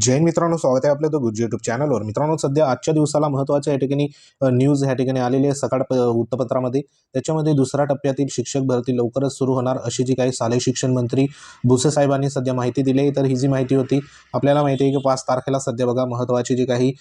जैन मित्रांनो स्वागत आहे आपल्या तो गुज यूट्यूब चॅनलवर मित्रांनो सध्या आजच्या दिवसाला महत्त्वाच्या या ठिकाणी न्यूज ह्या ठिकाणी आलेली आहे सकाळ प- वृत्तपत्रामध्ये. त्याच्यामध्ये दुसऱ्या टप्प्यातील शिक्षक भरती लवकरच सुरू होणार अशी जी काही शालेय शिक्षण मंत्री भुसे साहेबांनी सध्या माहिती दिली आहे. तर ही जी माहिती होती आपल्याला माहिती आहे की पाच तारखेला सध्या बघा महत्त्वाची जी काही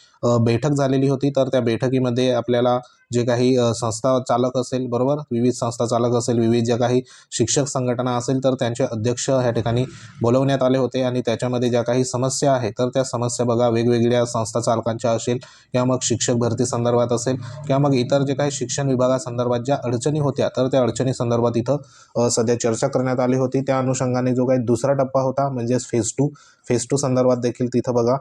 बैठक झालेली होती. तर त्या बैठकीमध्ये आपल्याला जे काही संस्था चालक असेल बरोबर? विविध संस्था चालक असेल विविध ज्या काही शिक्षक संघटना असेल तर त्यांचे अध्यक्ष ह्या ठिकाणी बोलवण्यात आले होते. आणि त्याच्यामध्ये ज्या काही समस्या आहेत तर त्या समस्या बघा वेगवेगळ्या संस्था चालकांच्या असेल किंवा मग शिक्षक भरती संदर्भात असेल किंवा मग इतर जे काही शिक्षण विभागासंदर्भात ज्या अडचणी होत्या तर त्या अडचणी संदर्भात इथं सध्या चर्चा करण्यात आली होती. त्या अनुषंगाने जो काही दुसरा टप्पा होता म्हणजेच फेज टू फेज टू संदर्भात देखील तिथं बघा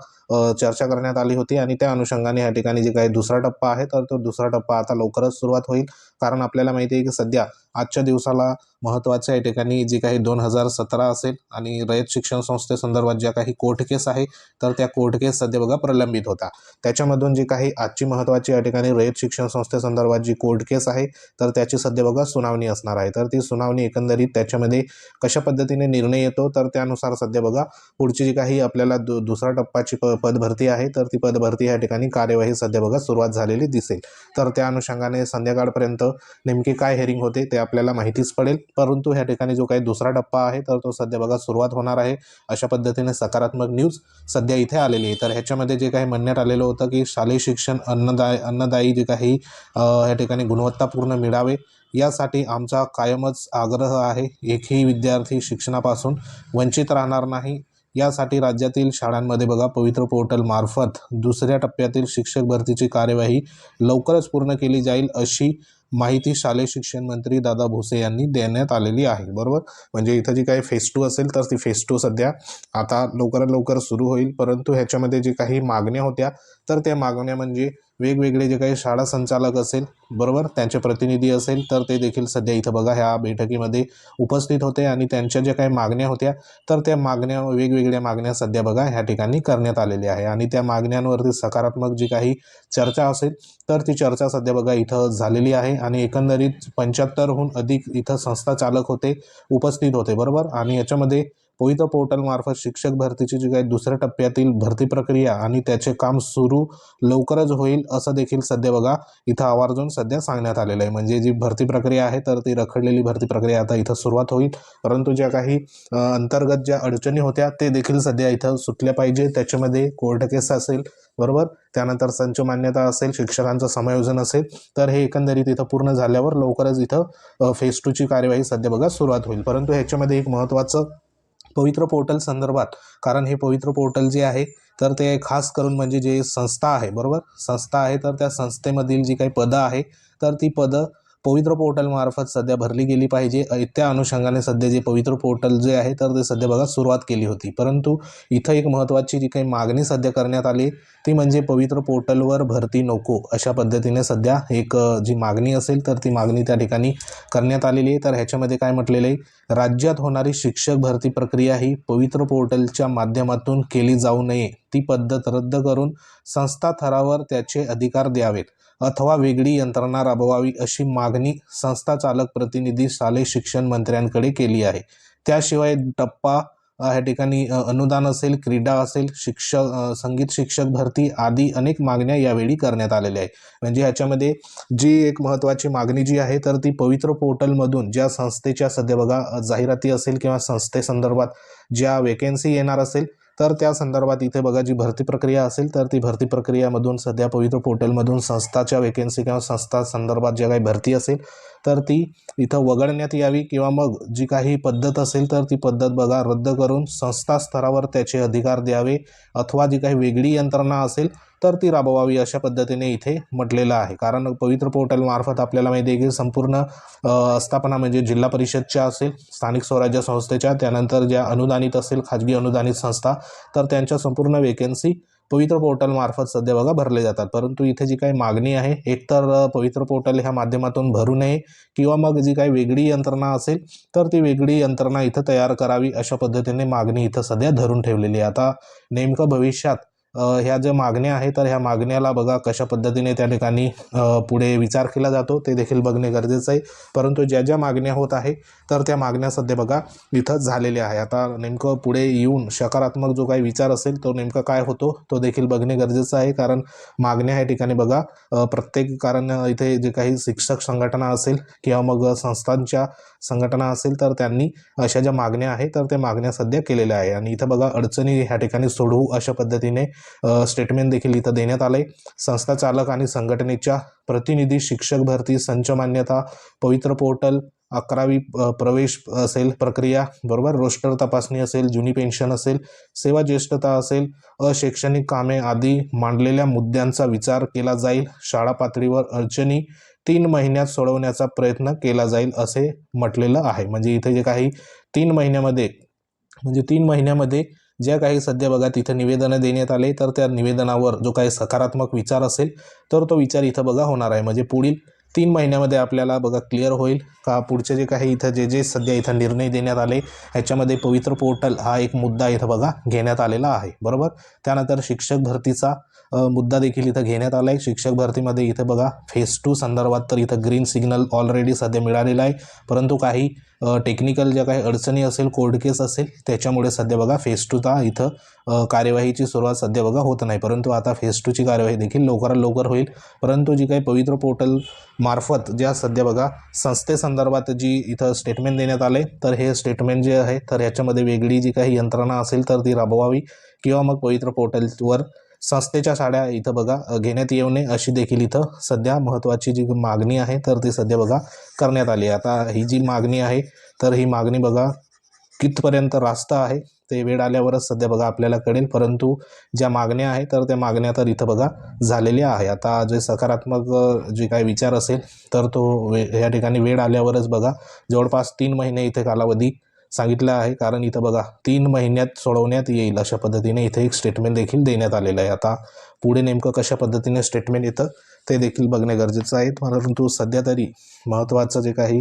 चर्चा करण्यात आली होती आणि त्या अनुषंगाने या ठिकाणी जे काही दुसरा टप्पा आहे तर तो दुसरा टप्पा आता लवकरच सुरुवात होईल. कारण आपल्याला माहिती आहे की सध्या आजच्या दिवसाला महत्त्वाच्या या ठिकाणी जी काही दोन हजार सतरा असेल आणि रयत शिक्षण संस्थेसंदर्भात ज्या काही कोर्ट केस आहे तर त्या कोर्ट केस सध्या बघा प्रलंबित होता. त्याच्यामधून जी काही आजची महत्त्वाची या ठिकाणी रयत शिक्षण संस्थेसंदर्भात जी कोर्ट केस आहे तर त्याची सध्या बघा सुनावणी असणार आहे. तर ती सुनावणी एकंदरीत त्याच्यामध्ये कशा पद्धतीने निर्णय येतो तर त्यानुसार सध्या बघा पुढची जी काही आपल्याला दु दुसरा टप्पाची प पदभरती आहे तर ती पदभरती या ठिकाणी कार्यवाही सध्या बघा सुरुवात झालेली दिसेल. तर त्या अनुषंगाने संध्याकाळपर्यंत नेमकी काय हेरिंग होते ते आपल्याला माहितीच पडेल. परंतु ह्या ठिकाणी जो काही दुसरा टप्पा आहे तर तो सध्या बघा सुरुवात होणार आहे. अशा पद्धतीने सकारात्मक न्यूज सध्या इथे आलेली आहे. तर ह्याच्यामध्ये जे काही म्हणण्यात आलेलं होतं की शालेय शिक्षण अन्नदाय अन्नदायी जे काही ह्या ठिकाणी गुणवत्तापूर्ण मिळावे यासाठी आमचा कायमच आग्रह आहे. एकही विद्यार्थी शिक्षणापासून वंचित राहणार नाही. यासाठी राज्यातील शाळांमध्ये बघा पवित्र पोर्टल मार्फत दुसऱ्या टप्प्यातील शिक्षक भरतीची कार्यवाही लवकरच पूर्ण केली जाईल अशी माहिती शालेय शिक्षण मंत्री दादा भुसे यांनी देण्यात आलेली आहे. बरोबर? म्हणजे इथं जी काही फेस टू असेल तर ती फेस टू सध्या आता लवकरात लवकर सुरू होईल परंतु ह्याच्यामध्ये जे काही मागण्या होत्या तर त्या मागण्या म्हणजे वेगवेगळे जे काही शाळा संचालक असेल बरोबर? त्यांचे प्रतिनिधी असेल तर ते देखील सध्या इथं बघा ह्या बैठकीमध्ये उपस्थित होते आणि त्यांच्या ज्या काही मागण्या होत्या तर त्या मागण्या वेगवेगळ्या मागण्या सध्या बघा ह्या ठिकाणी करण्यात आलेल्या आहे. आणि त्या मागण्यांवरती सकारात्मक जी काही चर्चा असेल तर ती चर्चा सध्या बघा इथं झालेली आहे. आणि एकंदरीत पंच्याहत्तरहून अधिक इथं संस्था चालक होते उपस्थित होते बरोबर? आणि याच्यामध्ये पवित्र पोर्टलमार्फत शिक्षक भरतीची जी काही दुसऱ्या टप्प्यातील भरती प्रक्रिया आणि त्याचे काम सुरू लवकरच होईल असं देखील सध्या बघा इथं आवर्जून सध्या सांगण्यात आलेलं आहे. म्हणजे जी भरती प्रक्रिया आहे तर ती रखडलेली भरती प्रक्रिया आता इथं सुरुवात होईल. परंतु ज्या काही अंतर्गत ज्या अडचणी होत्या ते देखील सध्या इथं सुटल्या पाहिजे. त्याच्यामध्ये कोर्ट केस असेल बरोबर? त्यानंतर संच मान्यता असेल शिक्षकांचं समायोजन असेल तर हे एकंदरीत इथं पूर्ण झाल्यावर लवकरच इथं फेज टूची कार्यवाही सध्या बघा सुरुवात होईल. परंतु ह्याच्यामध्ये एक महत्त्वाचं पवित्र पोर्टल संदर्भात. कारण हे पवित्र पोर्टल जे आहे तर ते खास करून म्हणजे जे संस्था आहे बरोबर? संस्था आहे तर त्या संस्थेमधील जी काही पदं आहे तर ती पदं पवित्र पोर्टलमार्फत सध्या भरली गेली पाहिजे. त्या अनुषंगाने सध्या जे पवित्र पोर्टल जे आहे तर ते सध्या बघा सुरुवात केली होती. परंतु इथं एक महत्त्वाची जी काही मागणी सध्या करण्यात आली ती म्हणजे पवित्र पोर्टलवर भरती नको अशा पद्धतीने सध्या एक जी मागणी असेल तर ती मागणी त्या ठिकाणी करण्यात आलेली आहे. तर ह्याच्यामध्ये काय म्हटलेलं आहे? राज्यात होणारी शिक्षक भरती प्रक्रिया ही पवित्र पोर्टलच्या माध्यमातून केली जाऊ नये. ती पद्धत रद्द करून संस्था थरावर त्याचे अधिकार द्यावेत. अथवा वेगळी यंत्रणा राबवावी अशी मागणी संस्था चालक प्रतिनिधी शालेय शिक्षण मंत्र्यांकडे केली आहे. त्याशिवाय टप्पा ह्या ठिकाणी अनुदान असेल क्रीडा असेल शिक्षक संगीत शिक्षक भरती आदी अनेक मागण्या यावेळी करण्यात आलेल्या आहे म्हणजे ह्याच्यामध्ये जी एक महत्त्वाची मागणी जी आहे तर ती पवित्र पोर्टलमधून ज्या संस्थेच्या सध्या बघा जाहिराती असेल किंवा संस्थेसंदर्भात ज्या वेकेन्सी येणार असेल तर त्या संदर्भात इथे बघा जी भरती प्रक्रिया असेल तर ती भरती प्रक्रियामधून सध्या पवित्र पोर्टलमधून संस्थाच्या वेकेन्सी किंवा संस्था संदर्भात ज्या काही भरती असेल तर ती इथं वगळण्यात यावी किंवा मग जी काही पद्धत असेल तर ती पद्धत बघा रद्द करून संस्था स्तरावर त्याचे अधिकार द्यावे अथवा जी काही वेगळी यंत्रणा असेल तर ती राबवावी अशा पद्धतीने इथे म्हटलेलं आहे. कारण पवित्र पोर्टलमार्फत आपल्याला माहिती आहे की संपूर्ण स्थापना आस्थापना म्हणजे जिल्हा परिषदच्या असेल स्थानिक स्वराज्य संस्थेच्या त्यानंतर ज्या अनुदानित असेल खाजगी अनुदानित संस्था तर त्यांच्या संपूर्ण वेकेन्सी पवित्र पोर्टलमार्फत सध्या बघा भरले जातात. परंतु इथे जी काही मागणी आहे एकतर पवित्र पोर्टल ह्या माध्यमातून भरू नये किंवा मग जी काही वेगळी यंत्रणा असेल तर ती वेगळी यंत्रणा इथं तयार करावी अशा पद्धतीने मागणी इथं सध्या धरून ठेवलेली आहे. आता नेमकं भविष्यात ह्या ज्या मागण्या आहे तर ह्या मागण्याला बघा कशा पद्धतीने त्या ठिकाणी पुढे विचार केला जातो ते देखील बघणे गरजेचं आहे. परंतु ज्या ज्या मागण्या होत आहे तर त्या मागण्या सध्या बघा इथंच झालेल्या आहे. आता नेमकं पुढे येऊन सकारात्मक जो काही विचार असेल तो नेमका काय होतो तो देखील बघणे गरजेचं आहे. कारण मागण्या ह्या ठिकाणी बघा प्रत्येक कारण इथे जे काही शिक्षक संघटना असेल किंवा मग संस्थांच्या संघटना असेल तर त्यांनी अशा ज्या मागण्या आहे तर त्या मागण्या सध्या केलेल्या आहे. आणि इथं बघा अडचणी ह्या ठिकाणी सोडवू अशा पद्धतीने स्टेटमेंट देखील इथं देण्यात आलं आहे संस्था चालक आणि संघटनेच्या प्रतिनिधी शिक्षक भरती संच मान्यता पवित्र पोर्टल अकरावी प्रवेश असेल प्रक्रिया बरोबर? रोस्टर तपासणी असेल जुनी पेन्शन असेल सेवा ज्येष्ठता असेल अशैक्षणिक कामे आदी मांडलेल्या मुद्द्यांचा विचार केला जाईल. शाळा पातळीवर अडचणी तीन महिन्यात सोडवण्याचा प्रयत्न केला जाईल असे म्हटलेलं आहे. म्हणजे इथे जे काही तीन महिन्यामध्ये म्हणजे तीन महिन्यामध्ये ज्या काही सध्या बघा तिथं निवेदनं देण्यात आले तर त्या निवेदनावर जो काही सकारात्मक विचार असेल तर तो विचार इथं बघा होणार आहे. म्हणजे पुढील तीन महिन्यामध्ये आपल्याला बघा क्लिअर होईल का पुढचे जे काही इथं जे जे सध्या इथं निर्णय देण्यात आले ह्याच्यामध्ये पवित्र पोर्टल हा एक मुद्दा इथं बघा घेण्यात आलेला आहे. बरोबर? त्यानंतर शिक्षक भरतीचा मुद्दा देखील इथं घेण्यात आला आहे शिक्षक भरतीमध्ये इथं बघा फेस टू संदर्भात तर इथं ग्रीन सिग्नल ऑलरेडी सध्या मिळालेला आहे. परंतु काही टेक्निकल ज्या काही अडचणी असेल कोर्ट केस असेल त्याच्यामुळे सध्या बघा फेस टूचा इथं कार्यवाहीची सुरुवात सध्या बघा होत नाही. परंतु आता फेस टूची कार्यवाही देखील लवकरात लवकर होईल. परंतु जी काही पवित्र पोर्टल मार्फत ज्या सध्या बघा संस्थेसंदर्भात जी इथं स्टेटमेंट देण्यात आले तर हे स्टेटमेंट जे आहे तर ह्याच्यामध्ये वेगळी जी काही यंत्रणा असेल तर ती राबवावी किंवा मग पवित्र पोर्टलवर संस्थेच्या साड्या इथं बघा घेण्यात येऊ नये अशी देखील इथं सध्या महत्त्वाची जी मागणी आहे तर ती सध्या बघा करण्यात आली आहे. आता ही जी मागणी आहे तर ही मागणी बघा कितपर्यंत रास्त आहे ते वेळ आल्यावरच सध्या बघा आपल्याला कळेल. परंतु ज्या मागण्या आहे तर त्या मागण्या तर इथं बघा झालेल्या आहे. आता जे सकारात्मक जे काही विचार असेल तर तो वे या ठिकाणी वेळ आल्यावरच बघा जवळपास तीन महिने इथे कालावधी सांगितलं आहे. कारण इथं बघा तीन महिन्यात सोडवण्यात येईल अशा पद्धतीने इथे एक स्टेटमेंट देखील देण्यात आलेलं आहे. आता पुढे नेमकं कशा पद्धतीने स्टेटमेंट येतं ते देखील बघणे गरजेचं आहे. परंतु सध्या तरी महत्त्वाचं जे काही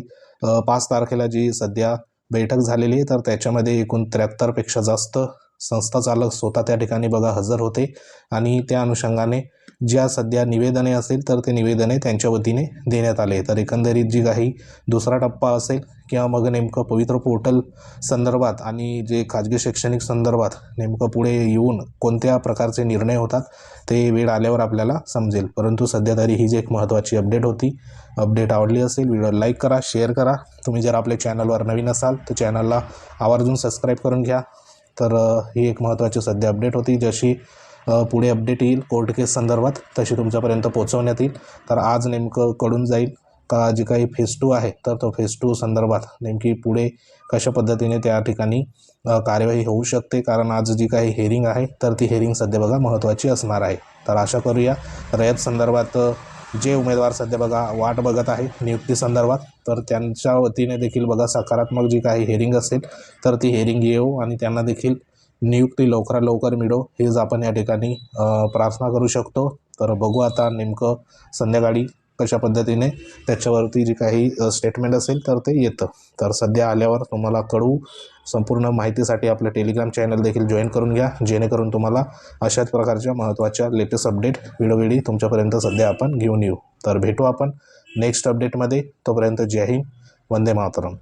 पाच तारखेला जी सध्या बैठक झालेली आहे तर त्याच्यामध्ये एकूण त्र्याहत्तरपेक्षा जास्त संस्था चालक स्वतः त्या ठिकाणी बघा हजर होते आणि त्या अनुषंगाने ज्या सध्या निवेदने असेल तर ते निवेदने त्यांच्या वतीने देण्यात आले. तर एकंदरीत जी काही दुसरा टप्पा असेल किंवा मग नेमकं पवित्र पोर्टल संदर्भात आणि जे खाजगी शैक्षणिक संदर्भात नेमकं पुढे येऊन कोणत्या प्रकारचे निर्णय होतात ते वेळ आल्यावर आपल्याला समजेल. परंतु सध्या तरी ही जी एक महत्त्वाची अपडेट होती अपडेट आवडली असेल व्हिडिओ लाईक करा शेअर करा. तुम्ही जर आपल्या चॅनलवर नवीन असाल तर चॅनलला आवर्जून सबस्क्राईब करून घ्या. तर ही एक महत्त्वाची सध्या अपडेट होती जशी पुढे अपडेट येईल कोर्ट केस संदर्भात तशी तुमच्यापर्यंत पोहोचवण्यात येईल. तर आज नेमकं कळून जाईल का जी काही फेज टू आहे तर तो फेज टू संदर्भात नेमकी पुढे कशा पद्धतीने त्या ठिकाणी कार्यवाही होऊ शकते. कारण आज जी काही हेअरिंग आहे तर ती हेरिंग सध्या बघा महत्त्वाची असणार आहे. तर आशा करूया रयत संदर्भात जे उमेदवार सध्या बघा वाट बघत आहे नियुक्ती संदर्भात तर त्यांच्या वतीने देखील बघा सकारात्मक जी काही हेअरिंग असेल तर ती हेअरिंग येऊ आणि त्यांना देखील नियुक्ती लवकरात लवकर मिळो हेच आपण या ठिकाणी प्रार्थना करू शकतो. तर बघू आता नेमकं संध्याकाळी कशा पद्धतीने त्याच्यावरती जी काही स्टेटमेंट असेल तर ते येतं. तर सध्या आल्यावर तुम्हाला कळवू संपूर्ण माहितीसाठी आपलं टेलिग्राम चॅनल देखील जॉईन करून घ्या. जेणेकरून तुम्हाला अशाच प्रकारच्या महत्त्वाच्या लेटेस्ट अपडेट वेळोवेळी तुमच्यापर्यंत सध्या आपण घेऊन येऊ. तर भेटू आपण नेक्स्ट अपडेटमध्ये तोपर्यंत जय हिंद. वंदे मातरम.